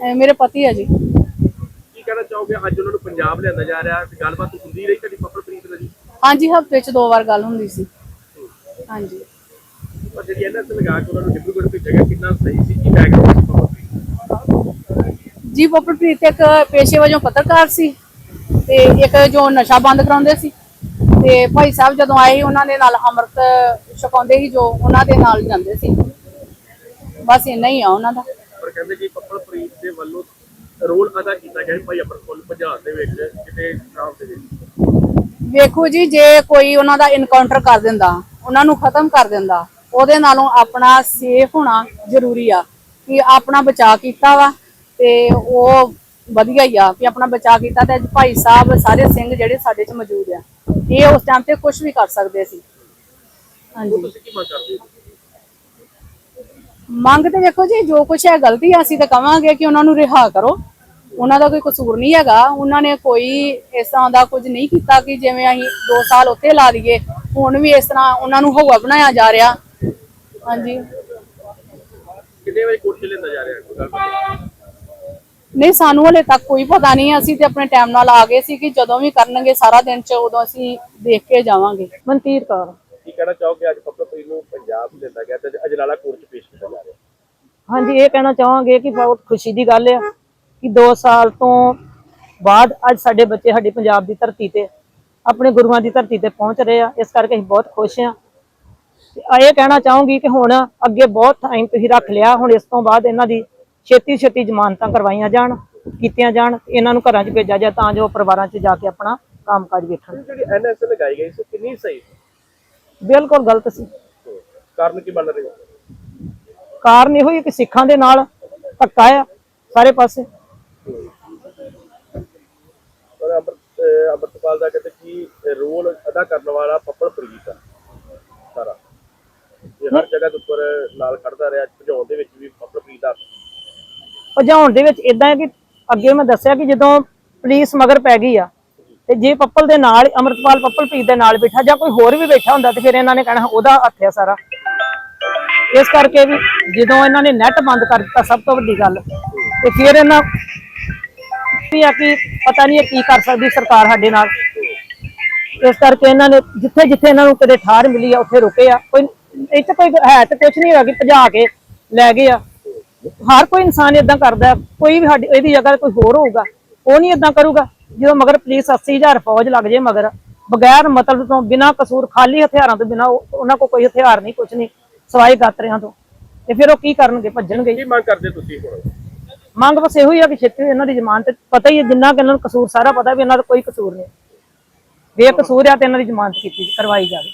ਮੇਰੇ ਪਤੀ ਹੈ ਜੀ। ਕੀ ਕਹਿਣਾ ਚਾਹੋਗੇ? ਅੱਜ ਉਹਨਾਂ ਨੂੰ ਪੰਜਾਬ ਲਿਆਂਦਾ ਜਾ ਰਿਹਾ। ਤੇ ਗੱਲਬਾਤ ਹੁੰਦੀ ਰਹੀ ਤੁਹਾਡੀ ਪਪਲਪ੍ਰੀਤ ਨਾਲ ਜੀ? ਹਾਂਜੀ ਹਫ਼ਤੇ 'ਚ ਦੋ ਵਾਰ ਗੱਲ ਹੁੰਦੀ ਸੀ। ਹਾਂਜੀ। ਪਰ ਜਿਹੜੀ ਇਹਨਾਂ ਤੇ ਲਗਾ ਕੇ ਉਹਨਾਂ ਨੂੰ ਡਿਬਰੂਗੜ੍ਹ ਭੇਜਿਆ ਗਿਆ ਕਿੰਨਾ ਸਹੀ ਸੀ? ਕੀ ਬੈਕਗ੍ਰਾਉਂਡ ਸੀ ਪਪਲਪ੍ਰੀਤ ਜੀ ਪਪਲਪ੍ਰੀਤ ਇੱਕ ਪੇਸ਼ੇ ਵਜੋਂ ਪੱਤਰਕਾਰ ਸੀ ਤੇ ਇੱਕ ਜੋ ਨਸ਼ਾ ਬੰਦ ਕਰਾਉਂਦੇ ਸੀ। ਤੇ ਭਾਈ ਸਾਹਿਬ ਜਦੋਂ ਆਏ ਉਹਨਾਂ ਦੇ ਨਾਲ ਅੰਮ੍ਰਿਤ ਛਕਾਉਂਦੇ ਸੀ ਜੋ ਉਹਨਾਂ ਦੇ ਨਾਲ ਜਾਂਦੇ ਸੀ। ਬਸ ਇੰਨਾ ਹੀ ਆ ਉਹਨਾਂ ਦਾ। ਪਰ ਕਹਿੰਦੇ ਕਿ ਪਪਲਪ੍ਰੀਤ ਦੇ ਵੱਲੋਂ ਰੋਲ ਅਦਾ ਕੀਤਾ ਗਿਆ ਭਾਈ ਅਮਰਪਾਲ ਪੰਜਾਬ ਦੇ ਵਿੱਚ ਕਿਤੇ ਸ਼ਰਾਬ ਦੇ ਵਿੱਚ ਵੇਖੋ ਜੀ ਜੇ ਕੋਈ ਉਹਨਾਂ ਦਾ ਇਨਕਾਊਂਟਰ ਕਰ ਦਿੰਦਾ ਉਹਨਾਂ ਨੂੰ ਖਤਮ ਕਰ ਦਿੰਦਾ ਉਹਦੇ ਨਾਲੋਂ ਆਪਣਾ ਸੇਫ ਹੋਣਾ ਜ਼ਰੂਰੀ ਆ ਕਿ ਆਪਣਾ ਬਚਾਅ ਕੀਤਾ ਵਾ ਤੇ ਉਹ ਵਧੀਆ ਹੀ ਆ ਕਿ ਆਪਣਾ ਬਚਾਅ ਕੀਤਾ ਤੇ ਭਾਈ ਸਾਹਿਬ ਸਾਰੇ ਸਿੰਘ ਜਿਹੜੇ ਸਾਡੇ ਚ ਮੌਜੂਦ ਆ ਇਹ ਉਸ ਟਾਈਮ ਤੇ ਕੁਝ ਵੀ ਕਰ ਸਕਦੇ ਸੀ। ਹਾਂਜੀ। ਤੁਸੀਂ ਕੀ ਮੰਗ ਕਰਦੇ ਹੋ? ਮੰਗ ਤੇ ਵੇਖੋ ਜੀ ਜੋ ਕੁਝ ਹੈ ਗਲਤੀ ਆ ਅਸੀਂ ਤਾਂ ਕਵਾਂਗੇ ਕਿ ਉਹਨਾਂ ਨੂੰ ਰਿਹਾ ਕਰੋ। ਉਹਨਾਂ ਦਾ ਕੋਈ ਕਸੂਰ ਨਹੀਂ ਹੈਗਾ। ਉਹਨਾਂ ਨੇ ਕੋਈ ਇਸ ਤਰ੍ਹਾਂ ਦਾ ਕੁਝ ਨਹੀਂ ਕੀਤਾ ਕਿ ਜਿਵੇਂ ਅਸੀਂ 2 ਸਾਲ ਉੱਥੇ ਲਾ ਲਈਏ ਹੁਣ ਵੀ ਇਸ ਤਰ੍ਹਾਂ ਉਹਨਾਂ ਨੂੰ ਹਵਾ ਬਣਾਇਆ ਜਾ ਰਿਹਾ। ਹਾਂਜੀ। ਕਿੰਨੇ ਵਜੇ ਕੋਰਟ 'ਚ ਲਿਆਂਦਾ ਜਾ ਰਿਹਾ? ਨਹੀਂ ਸਾਨੂੰ ਹਲੇ ਤੱਕ ਕੋਈ ਪਤਾ ਨਹੀਂ। ਅਸੀਂ ਤੇ ਆਪਣੇ ਟਾਈਮ ਨਾਲ ਆ ਗਏ ਸੀ ਕਿ ਜਦੋਂ ਵੀ ਕਰਨਗੇ ਸਾਰਾ ਦਿਨ ਚ ਉਦੋਂ ਅਸੀਂ ਦੇਖ ਕੇ ਜਾਵਾਂਗੇ। ਮਨਤੀਰ ਕੌਰ। ਕੀ ਕਹਿਣਾ ਚਾਹੋਗੇ? ਅੱਜ ਪਪਲਪ੍ਰੀਤ ਨੂੰ ਪੰਜਾਬ ਲਿਆਂਦਾ ਗਿਆ ਤੇ ਅਜਨਾਲਾ ਕੋਰਟ 'ਚ ਪੇਸ਼ ਹਾਂਜੀ ਇਹ ਕਹਿਣਾ ਚਾਹਾਂਗੇ ਕਿ ਬਹੁਤ ਖੁਸ਼ੀ ਦੀ ਗੱਲ ਆ ਕਿ 2 ਸਾਲ ਤੋਂ ਬਾਅਦ ਅੱਜ ਸਾਡੇ ਬੱਚੇ ਸਾਡੀ ਪੰਜਾਬ ਦੀ ਧਰਤੀ ਤੇ ਆਪਣੇ ਗੁਰੂਆਂ ਦੀ ਧਰਤੀ ਤੇ ਪਹੁੰਚ ਰਹੇ ਆ। ਇਸ ਕਰਕੇ ਅਸੀਂ ਬਹੁਤ ਖੁਸ਼ ਆ। ਇਹ ਕਹਿਣਾ ਚਾਹੂੰਗੀ ਕਿ ਹੁਣ ਅੱਗੇ ਬਹੁਤ ਟਾਈਮ ਤੁਸੀਂ ਰੱਖ ਲਿਆ ਹੁਣ ਇਸ ਤੋਂ ਬਾਅਦ ਇਹਨਾਂ ਦੀ ਛੇਤੀ ਛੇਤੀ ਜ਼ਮਾਨਤਾਂ ਕਰਵਾਈਆਂ ਜਾਣ ਕੀਤੀਆਂ ਜਾਣ ਇਹਨਾਂ ਨੂੰ ਘਰਾਂ 'ਚ ਭੇਜਿਆ ਜਾਏ ਤਾਂ ਜੋ ਪਰਿਵਾਰਾਂ 'ਚ ਜਾ ਕੇ ਆਪਣਾ ਕੰਮਕਾਜ ਵੇਖਣ। ਜਿਹੜੀ ਐਨਐਸ ਲਗਾਈ ਗਈ ਸੀ ਕਿੰਨੀ ਸਹੀ ਬਿਲਕੁਲ ਗਲਤ ਸੀ। ਕਾਰਨ ਕੀ ਬਣ ਰਿਹਾ? ਕਾਰਨ ਇਹੋ ਹੀ ਕਿ ਸਿੱਖਾਂ ਦੇ ਨਾਲ ਧੱਕਾ ਆ ਸਾਰੇ ਪਾਸੇ। ਪਰ ਅੰਮ੍ਰਿਤਪਾਲ ਦਾ ਕਹਿੰਦੇ ਕਿ ਰੋਲ ਅਦਾ ਕਰਨ ਵਾਲਾ ਪਪਲਪ੍ਰੀਤ ਆ ਸਾਰਾ। ਇਹ ਹਰ ਜਗ੍ਹਾ ਦੇ ਉੱਪਰ ਨਾਲ ਖੜਦਾ ਰਿਹਾ ਭਜਾਉਣ ਦੇ ਵਿੱਚ ਵੀ ਪਪਲਪ੍ਰੀਤ ਦਾ ਭਜਾਉਣ ਦੇ ਵਿੱਚ ਇਦਾਂ ਹੈ ਕਿ ਅੱਗੇ ਮੈਂ ਦੱਸਿਆ ਕਿ ਜਦੋਂ ਪੁਲਿਸ ਮਗਰ ਪੈ ਗਈ ਆ ਤੇ ਜੇ ਪੱਪਲ ਦੇ ਨਾਲ ਅਮਰਤਪਾਲ ਪੱਪਲ ਪ੍ਰੀਤ ਦੇ ਨਾਲ ਬੈਠਾ ਜਾਂ ਕੋਈ ਹੋਰ ਵੀ ਬੈਠਾ ਹੁੰਦਾ ਤੇ ਫਿਰ ਇਹਨਾਂ ਨੇ ਕਹਿਣਾ ਉਹਦਾ ਹੱਥ ਆ ਸਾਰਾ। ਇਸ ਕਰਕੇ ਵੀ ਜਦੋਂ ਇਹਨਾਂ ਨੇ ਨੈਟ ਬੰਦ ਕਰ ਦਿੱਤਾ ਸਭ ਤੋਂ ਵੱਡੀ ਗੱਲ, ਤੇ ਫਿਰ ਇਹਨਾਂ ਵੀ ਆ ਕਿ ਪਤਾ ਨਹੀਂ ਕੀ ਕਰ ਸਕਦੀ ਸਰਕਾਰ ਸਾਡੇ ਨਾਲ। ਇਸ ਕਰਕੇ ਇਹਨਾਂ ਨੇ ਜਿੱਥੇ ਜਿੱਥੇ ਇਹਨਾਂ ਨੂੰ ਕਦੇ ਠਾਰ ਮਿਲੀ ਆ, ਉੱਥੇ ਰੁਕੇ ਆ। ਕੋਈ ਇੱਥੇ ਕੋਈ ਹੈ ਤੇ ਕੁਝ ਨਹੀਂ ਹੈਗਾ ਕਿ ਭਜਾ ਕੇ ਲੈ ਗਏ ਆ। ਹਰ ਕੋਈ ਇਨਸਾਨ ਇਦਾਂ ਕਰਦਾ ਕੋਈ ਵੀ ਸਾਡੀ, ਇਹਦੀ ਜਗ੍ਹਾ ਤੇ ਕੋਈ ਹੋਰ ਹੋਊਗਾ, ਉਹ ਨਹੀਂ ਇਦਾਂ ਕਰੂਗਾ, ਜਦੋਂ ਮਗਰ ਪੁਲਿਸ 80000 ਫੌਜ ਲੱਗ ਜੇ ਮਗਰ, ਬਗੈਰ ਮਤਲਬ ਤੋਂ ਬਿਨਾਂ ਕਸੂਰ, ਖਾਲੀ ਹਥਿਆਰਾਂ ਤੋਂ ਬਿਨਾਂ ਉਹਨਾਂ ਕੋਲ ਕੋਈ ਹਥਿਆਰ ਨਹੀਂ ਕੁਝ ਨਹੀਂ। ਸਵਾਈ ਗਾਤਰਿਆਂ ਤੋਂ ਤੇ ਫਿਰ ਉਹ ਕੀ ਕਰਨਗੇ? ਭੱਜਣਗੇ। ਕੀ ਮੰਗ ਕਰਦੇ ਤੁਸੀਂ ਹੁਣ? ਮੰਗ ਬਸ ਇਹੋ ਹੀ ਆ ਕਿ ਛੇਤੀ ਇਹਨਾਂ ਦੀ ਜ਼ਮਾਨਤ ਪਤਾ ਹੀ ਹੈ ਜਿੰਨਾ ਕਿ ਇਹਨਾਂ ਨੂੰ ਕਸੂਰ ਸਾਰਾ ਪਤਾ ਵੀ ਇਹਨਾਂ ਦਾ ਕੋਈ ਕਸੂਰ ਨਹੀਂ। ਬੇਕਸੂਰ ਆ ਤੇ ਇਹਨਾਂ ਦੀ ਜ਼ਮਾਨਤ ਕੀਤੀ ਕਰਵਾਈ ਜਾਵੇ।